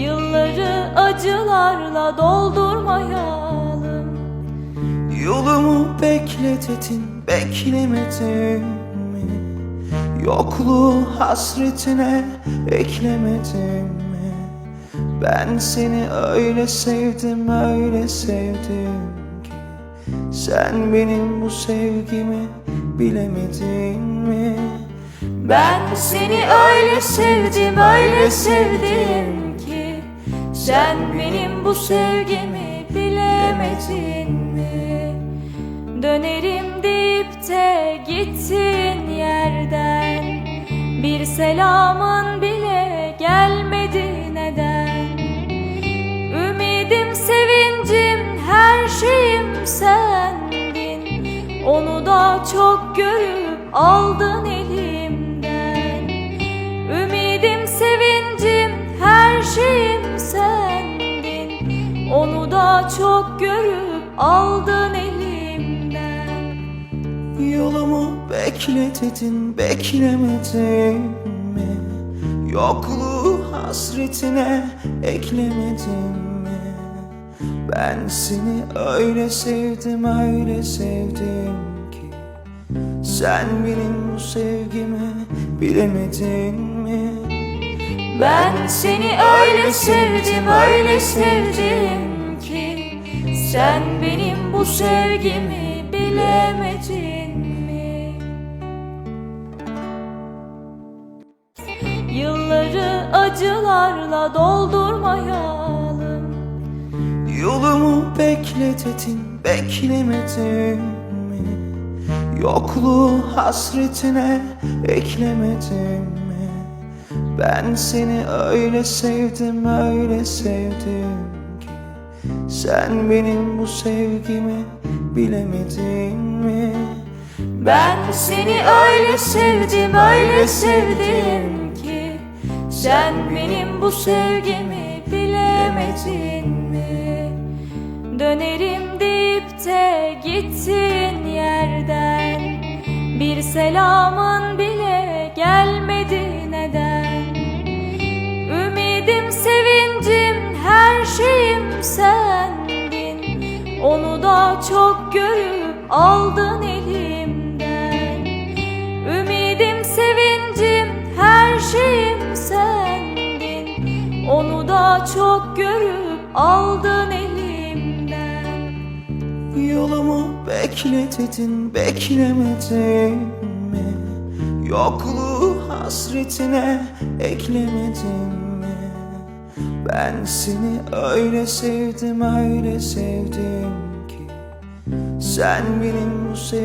Yılları acılarla doldurmayalım Yolumu bekletedin beklemedim mi? Yokluğu hasretine eklemedim mi? Ben seni öyle sevdim öyle sevdim ki Sen benim bu sevgimi bilemedin mi? Ben seni öyle sevdim öyle sevdim Sen benim bu sevgimi bilemedin mi? Dönerim deyip de gittin yerden. Bir selamın bile gelmedi neden? Ümidim sevincim her şeyim sendin. Onu da çok görüp aldın elimden Onu da çok görüp aldın elimden Yolumu bekletedin beklemedim mi? Yokluğu hasretine eklemedim mi? Ben seni öyle sevdim öyle sevdim ki Sen benim bu sevgimi bilemedin mi? Ben seni öyle sevdim öyle sevdim ki Sen benim bu sevgimi bilemedin mi? Yılları acılarla doldurmayalım Yolumu bekletedin beklemedim mi? Yokluğu hasretine eklemedim mi? Ben seni öyle sevdim öyle sevdim ki Sen benim bu sevgimi bilemedin mi? Ben seni öyle sevdim öyle sevdim ki Sen benim bu sevgimi bilemedin mi? Dönerim deyip de gittin yerden Bir selamın Onu da çok görüp aldın elimden Ümidim sevincim her şeyim sendin Onu da çok görüp aldın elimden Yolumu bekletedin beklemedim mi? Yokluğu hasretine eklemedim mi? Ben seni öyle sevdim öyle sevdim ki Sen benim bu sev